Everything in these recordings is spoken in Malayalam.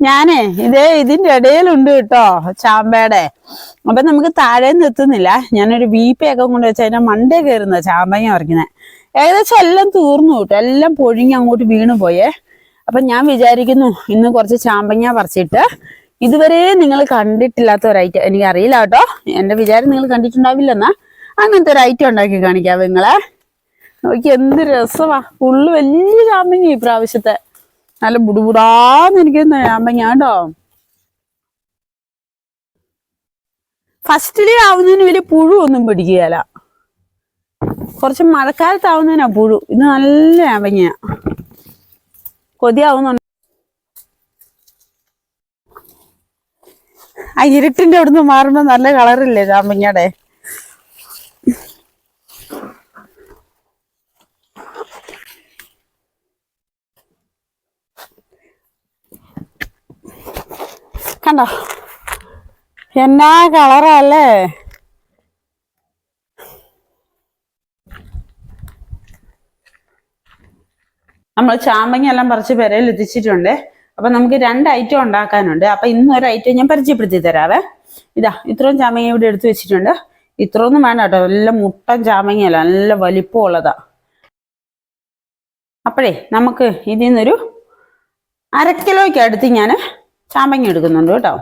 ഞാനേ ഇതേ ഇതിന്റെ ഇടയിലുണ്ട് കേട്ടോ ചാമ്പയുടെ. അപ്പൊ നമുക്ക് താഴെ നിർത്തുന്നില്ല. ഞാനൊരു വീപ്പയൊക്കെ കൊണ്ട് വെച്ചാൽ അതിന്റെ മണ്ടേ കയറുന്ന ചാമ്പങ്ങ പറിക്കുന്നത് ഏകദേശം എല്ലാം തീർന്നു കേട്ടോ. എല്ലാം പൊഴിഞ്ഞ് അങ്ങോട്ട് വീണു പോയേ. അപ്പൊ ഞാൻ വിചാരിക്കുന്നു ഇന്ന് കുറച്ച് ചാമ്പങ്ങ പറിച്ചിട്ട് ഇതുവരെ നിങ്ങൾ കണ്ടിട്ടില്ലാത്ത ഒരു ഐറ്റം എനിക്ക് അറിയില്ല കേട്ടോ. എന്റെ വിചാരം നിങ്ങൾ കണ്ടിട്ടുണ്ടാവില്ലെന്നാ. അങ്ങനത്തെ ഒരു ഐറ്റം ഉണ്ടാക്കി കാണിക്കാം നിങ്ങളെ. നോക്കി എന്ത് രസമാ. ഫുള്ള് വലിയ ചാമ്പങ്ങ ഈ പ്രാവശ്യത്തെ. നല്ല ബുടുബുടാന്നിരിക്കുന്ന ചാമ്പങ്ങ കേട്ടോ ഫസ്റ്റിലേ ആവുന്നതിന് വലിയ പുഴു ഒന്നും പിടിക്കുകയല്ല. കുറച്ച് മഴക്കാലത്താവുന്നതിനാ പുഴു. ഇത് നല്ല ചാമ്പങ്ങയാ കൊതിയാവുന്നുണ്ട് ആ ഇരുട്ടിന്റെ അവിടുന്ന് മാറുമ്പോ നല്ല കളറില്ലേ ചാമ്പങ്ങയുടെ കണ്ടോ? എന്നാ കളറല്ലേ നമ്മൾ ചാമ്പങ്ങ എല്ലാം പറിച്ച് പെരയിൽ എത്തിച്ചിട്ടുണ്ട്. അപ്പൊ നമുക്ക് രണ്ട് ഐറ്റം ഉണ്ടാക്കാനുണ്ട്. അപ്പൊ ഇന്ന് ഒരു ഐറ്റം ഞാൻ പരിചയപ്പെടുത്തി തരാവേ. ഇതാ ഇത്രയും ചാമ്പങ്ങ ഇവിടെ എടുത്തു വെച്ചിട്ടുണ്ട്. ഇത്രയൊന്നും വേണ്ട കേട്ടോ. നല്ല മുട്ടൻ ചാമ്പങ്ങയല്ല. നല്ല വലിപ്പമുള്ളതാ. അപ്പോഴേ നമുക്ക് ഇതിൽ നിന്നൊരു അര കിലോയ്ക്ക് അടുത്ത് ഞാൻ ചാമ്പങ്ങ എടുക്കുന്നുണ്ട് കേട്ടോ.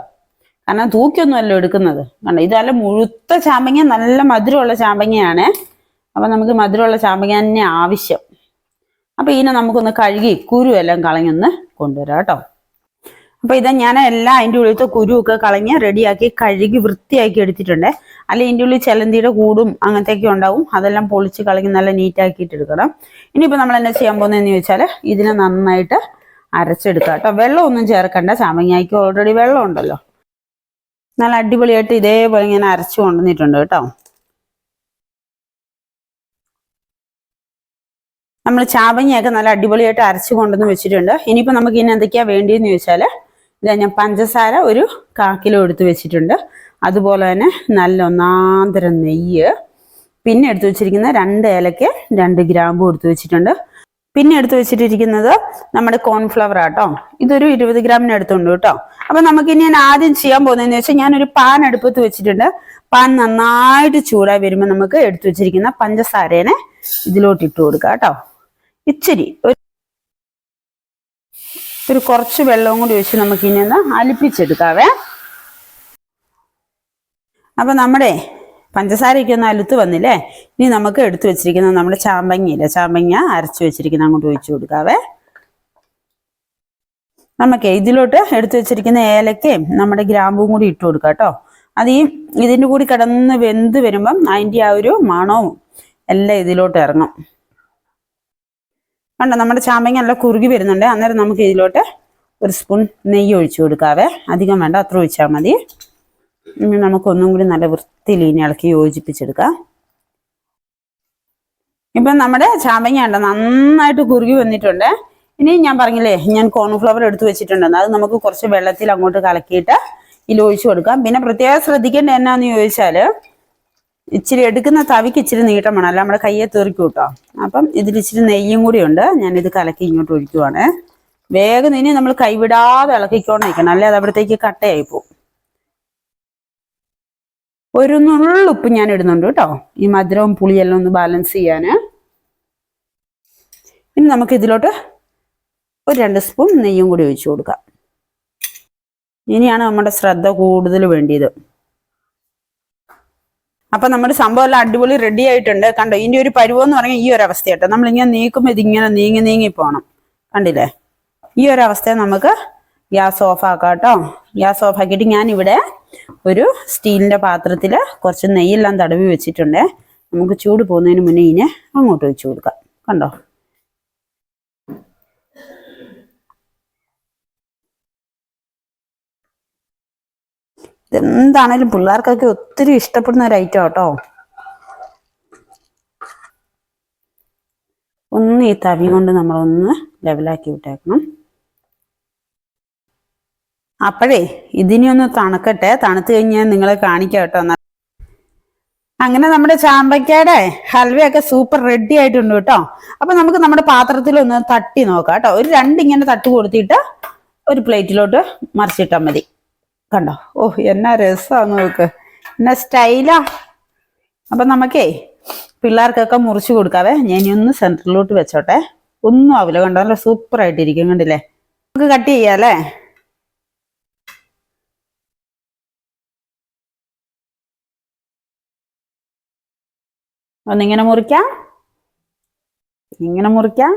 കാരണം തൂക്കിയൊന്നുമല്ല എടുക്കുന്നത്. കണ്ടോ ഇതല്ല മുഴുത്ത ചാമ്പങ്ങ നല്ല മധുരമുള്ള ചാമ്പങ്ങയാണ്. അപ്പം നമുക്ക് മധുരമുള്ള ചാമ്പങ്ങ തന്നെ ആവശ്യം. അപ്പം ഇതിനെ നമുക്കൊന്ന് കഴുകി കുരു എല്ലാം കളഞ്ഞൊന്ന് കൊണ്ടുവരാം കേട്ടോ. അപ്പം ഇത് ഞാൻ എല്ലാം അതിന്റെ ഉള്ളിലത്തെ കുരുവൊക്കെ കളഞ്ഞ് റെഡിയാക്കി കഴുകി വൃത്തിയാക്കി എടുത്തിട്ടുണ്ട്. അല്ല ഇതിന്റെ ഉള്ളിൽ ചെലന്തിയുടെ കൂടും അങ്ങനത്തെയൊക്കെ ഉണ്ടാവും. അതെല്ലാം പൊളിച്ച് കളഞ്ഞ് നല്ല നീറ്റാക്കിയിട്ട് എടുക്കണം. ഇനിയിപ്പോൾ നമ്മൾ എന്നാ ചെയ്യാൻ പോകുന്നതെന്ന് ചോദിച്ചാൽ ഇതിനെ നന്നായിട്ട് അരച്ചെടുക്കുക കേട്ടോ. വെള്ളമൊന്നും ചേർക്കണ്ട. ചാമ്പങ്ങയ്ക്ക് ഓൾറെഡി വെള്ളം ഉണ്ടല്ലോ നല്ല അടിപൊളിയായിട്ട് ഇതേപോലെ ഇങ്ങനെ അരച്ചു കൊണ്ടുവന്നിട്ടുണ്ട് കേട്ടോ. നമ്മൾ ചാമ്പങ്ങയൊക്കെ നല്ല അടിപൊളിയായിട്ട് അരച്ചു കൊണ്ടുവന്ന് വെച്ചിട്ടുണ്ട്. ഇനിയിപ്പോൾ നമുക്ക് ഇനി എന്തൊക്കെയാണ് വേണ്ടിയെന്ന് ചോദിച്ചാൽ ഇതാ ഞാൻ പഞ്ചസാര ഒരു കാ കിലോ എടുത്ത് വെച്ചിട്ടുണ്ട്. അതുപോലെ തന്നെ നല്ല ഒന്നാന്തരം നെയ്യ്. പിന്നെ എടുത്തു വെച്ചിരിക്കുന്ന രണ്ട് ഏലക്ക രണ്ട് ഗ്രാമ്പും എടുത്തു വെച്ചിട്ടുണ്ട്. പിന്നെ എടുത്തു വെച്ചിട്ടിരിക്കുന്നത് നമ്മുടെ കോൺഫ്ലവർ ആട്ടോ. ഇതൊരു ഇരുപത് ഗ്രാമിന് എടുത്തുണ്ട് കേട്ടോ. അപ്പൊ നമുക്ക് ഇനി ഞാൻ ആദ്യം ചെയ്യാൻ പോകുന്നതെന്ന് വെച്ചാൽ ഞാനൊരു പാൻ അടുപ്പത്ത് വെച്ചിട്ടുണ്ട്. പാൻ നന്നായിട്ട് ചൂടായി വരുമ്പോൾ നമുക്ക് എടുത്തു വെച്ചിരിക്കുന്ന പഞ്ചസാരേനെ ഇതിലോട്ട് ഇട്ട് കൊടുക്കാം കേട്ടോ. ഇച്ചിരി ഒരു കുറച്ച് വെള്ളവും കൂടി വെച്ച് നമുക്ക് ഇനി ഒന്ന് അലിപ്പിച്ചെടുക്കാവേ. അപ്പൊ നമ്മുടെ പഞ്ചസാരയൊക്കെ ഒന്ന് അലുത്ത് വന്നില്ലേ? ഇനി നമുക്ക് എടുത്തു വെച്ചിരിക്കുന്ന നമ്മുടെ ചാമ്പങ്ങയില്ലേ? ചാമ്പങ്ങ അരച്ചു വെച്ചിരിക്കുന്ന. അങ്ങോട്ട് ഒഴിച്ചു കൊടുക്കാവേ. നമുക്ക് ഇതിലോട്ട് എടുത്തു വെച്ചിരിക്കുന്ന ഏലക്കയും നമ്മുടെ ഗ്രാമ്പും കൂടി ഇട്ട് കൊടുക്കാം കേട്ടോ. അത് ഈ ഇതിന്റെ കൂടി കിടന്ന് വെന്ത് വരുമ്പം അതിന്റെ ആ ഒരു മണവും എല്ലാം ഇതിലോട്ട് ഇറങ്ങും. കണ്ടോ? നമ്മുടെ ചാമ്പങ്ങ നല്ല കുറുകി വരുന്നുണ്ട്. അന്നേരം നമുക്ക് ഇതിലോട്ട് ഒരു സ്പൂൺ നെയ്യ് ഒഴിച്ചു കൊടുക്കാവേ. അധികം വേണ്ട അത്ര ഒഴിച്ചാൽ മതി. ഇനി നമുക്ക് ഒന്നും കൂടി നല്ല വൃത്തിയിൽ ഇനി ഇളക്കി യോജിപ്പിച്ചെടുക്കാം. ഇപ്പം നമ്മുടെ ചാമ്പങ്ങ ഉണ്ട്? നന്നായിട്ട് കുറുകി വന്നിട്ടുണ്ട്. ഇനി ഞാൻ പറഞ്ഞില്ലേ ഞാൻ കോൺഫ്ലവർ എടുത്ത് വെച്ചിട്ടുണ്ടെന്ന്. അത് നമുക്ക് കുറച്ച് വെള്ളത്തിൽ അങ്ങോട്ട് കലക്കിയിട്ട് ഇതിൽ ഒഴിച്ചു കൊടുക്കാം. പിന്നെ പ്രത്യേകം ശ്രദ്ധിക്കേണ്ട എന്നാന്ന് ചോദിച്ചാൽ ഇച്ചിരി എടുക്കുന്ന തവിക്ക് ഇച്ചിരി നീട്ടം വേണം. അല്ല നമ്മുടെ കയ്യെ തീർക്കും കേട്ടോ. അപ്പം ഇതിൽ ഇച്ചിരി നെയ്യും കൂടി ഉണ്ട്. ഞാനിത് കലക്കി ഇങ്ങോട്ട് ഒഴിക്കുവാണ്. വേഗം ഇനി നമ്മൾ കൈവിടാതെ ഇളക്കിക്കൊണ്ടിരിക്കണം. അല്ലെ അത് അവിടത്തേക്ക് കട്ടയായി പോകും. ഒരു നുള്ളുപ്പ് ഞാൻ ഇടുന്നുണ്ട് കേട്ടോ. ഈ മധുരവും പുളിയെല്ലാം ഒന്ന് ബാലൻസ് ചെയ്യാന്. ഇനി നമുക്ക് ഇതിലോട്ട് ഒരു രണ്ട് സ്പൂൺ നെയ്യും കൂടി ഒഴിച്ചു കൊടുക്കാം. ഇനിയാണ് നമ്മുടെ ശ്രദ്ധ കൂടുതൽ വേണ്ടിയത്. അപ്പൊ നമ്മുടെ സംഭവം എല്ലാം അടിപൊളി റെഡി ആയിട്ടുണ്ട്. കണ്ടോ ഇതിന്റെ ഒരു പരുവം എന്ന് പറഞ്ഞാൽ ഈ ഒരു അവസ്ഥയാട്ടോ നമ്മളിങ്ങനെ നീക്കുമ്പോൾ ഇതിങ്ങനെ നീങ്ങി നീങ്ങി പോകണം കണ്ടില്ലേ? ഈ ഒരു അവസ്ഥയെ നമുക്ക് ഗ്യാസ് ഓഫ് ആക്കാം കേട്ടോ. ഗ്യാസ് ഓഫ് ആക്കിയിട്ട് ഞാനിവിടെ ഒരു സ്റ്റീലിന്റെ പാത്രത്തിൽ കുറച്ച് നെയ്യെല്ലാം തടവി വെച്ചിട്ടുണ്ട്. നമുക്ക് ചൂട് പോകുന്നതിന് മുന്നേ ഇതിനെ അങ്ങോട്ട് വെച്ച് കൊടുക്കാം. കണ്ടോ? ഇതെന്താണേലും പിള്ളേർക്കൊക്കെ ഒത്തിരി ഇഷ്ടപ്പെടുന്ന ഒരു ഐറ്റം കേട്ടോ ഒന്ന് ഈ തവി കൊണ്ട് നമ്മളൊന്ന് ലെവലാക്കി വിട്ടേക്കണം. അപ്പോഴേ ഇതിനി ഒന്ന് തണുക്കട്ടെ. തണുത്ത് കഴിഞ്ഞാൽ നിങ്ങളെ കാണിക്കാം കേട്ടോ. അങ്ങനെ നമ്മുടെ ചാമ്പയ്ക്കയുടെ ഹൽവയൊക്കെ സൂപ്പർ റെഡി ആയിട്ടുണ്ട് കേട്ടോ. അപ്പൊ നമുക്ക് നമ്മുടെ പാത്രത്തിൽ ഒന്ന് തട്ടി നോക്കാം കേട്ടോ. ഒരു രണ്ട് ഇങ്ങനെ തട്ട് കൊടുത്തിട്ട് ഒരു പ്ലേറ്റിലോട്ട് മറിച്ചിട്ടാൽ മതി. കണ്ടോ? ഓ എന്നാ രസമാണ് നോക്ക്. എന്നാ സ്റ്റൈലാ അപ്പൊ നമുക്കേ പിള്ളേർക്കൊക്കെ മുറിച്ചു കൊടുക്കാവേ. ഒന്ന് സെന്ററിലോട്ട് വെച്ചോട്ടെ. ഒന്നും ആവില്ല. കണ്ടോ? നല്ല സൂപ്പർ ആയിട്ടിരിക്കും. കണ്ടില്ലേ? നമുക്ക് കട്ട് ചെയ്യാല്ലേ ഒന്നിങ്ങനെ മുറിക്കാം. ഇങ്ങനെ മുറിക്കാം.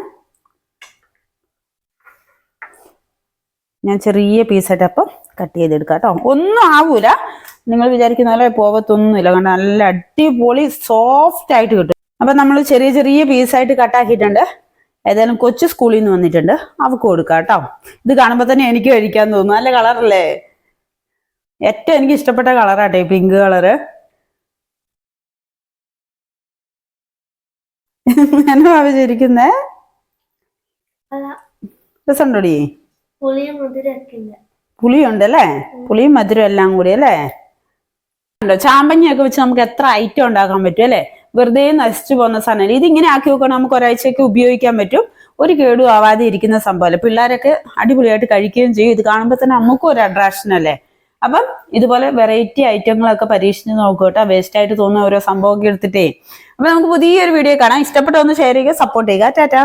ഞാൻ ചെറിയ പീസായിട്ട് അപ്പം കട്ട് ചെയ്തെടുക്കാം കേട്ടോ. ഒന്നും ആവൂല. നിങ്ങൾ വിചാരിക്കുന്ന പോലെ പോകത്തൊന്നുമില്ല കാരണം നല്ല അടിപൊളി സോഫ്റ്റ് ആയിട്ട് കിട്ടും. അപ്പം നമ്മൾ ചെറിയ ചെറിയ പീസായിട്ട് കട്ടാക്കിയിട്ടുണ്ട് ഏതായാലും കൊച്ചു സ്കൂളിൽ നിന്ന് വന്നിട്ടുണ്ട്. അവൾക്ക് കൊടുക്കാം കേട്ടോ. ഇത് കാണുമ്പോൾ തന്നെ എനിക്ക് കഴിക്കാൻ തോന്നുന്നു നല്ല കളറല്ലേ ഏറ്റവും എനിക്ക് ഇഷ്ടപ്പെട്ട കളറാട്ടെ പിങ്ക് കളറ് അതാ രസമുണ്ടോടി? പുളിയുണ്ട് അല്ലേ പുളിയും മധുരം എല്ലാം കൂടി അല്ലേ? ഉണ്ടോ? ചാമ്പങ്ങയൊക്കെ വെച്ച് നമുക്ക് എത്ര ഐറ്റം ഉണ്ടാക്കാൻ പറ്റും അല്ലേ? വെറുതെ നശിച്ചു പോകുന്ന സാധനം ഇത് ഇങ്ങനെ ആക്കി വെക്കണം നമുക്ക് ഒരാഴ്ചയൊക്കെ ഉപയോഗിക്കാൻ പറ്റും. ഒരു കേടും ആവാതെ ഇരിക്കുന്ന സംഭവമല്ലേ? പിള്ളേരൊക്കെ അടിപൊളിയായിട്ട് കഴിക്കുകയും ചെയ്യും. ഇത് കാണുമ്പോൾ തന്നെ നമുക്കും ഒരു അട്രാക്ഷൻ അല്ലേ? അപ്പം ഇതുപോലെ വെറൈറ്റി ഐറ്റങ്ങളൊക്കെ പരീക്ഷിച്ച് നോക്കുക കേട്ടോ. വേസ്റ്റ് ആയിട്ട് തോന്നുന്ന ഓരോ സംഭവമൊക്കെ എടുത്തിട്ടേ. അപ്പൊ നമുക്ക് പുതിയൊരു വീഡിയോ കാണാം. ഇഷ്ടപ്പെട്ട ഒന്ന് ഷെയർ ചെയ്യുക സപ്പോർട്ട് ചെയ്യുക. ടാറ്റാ.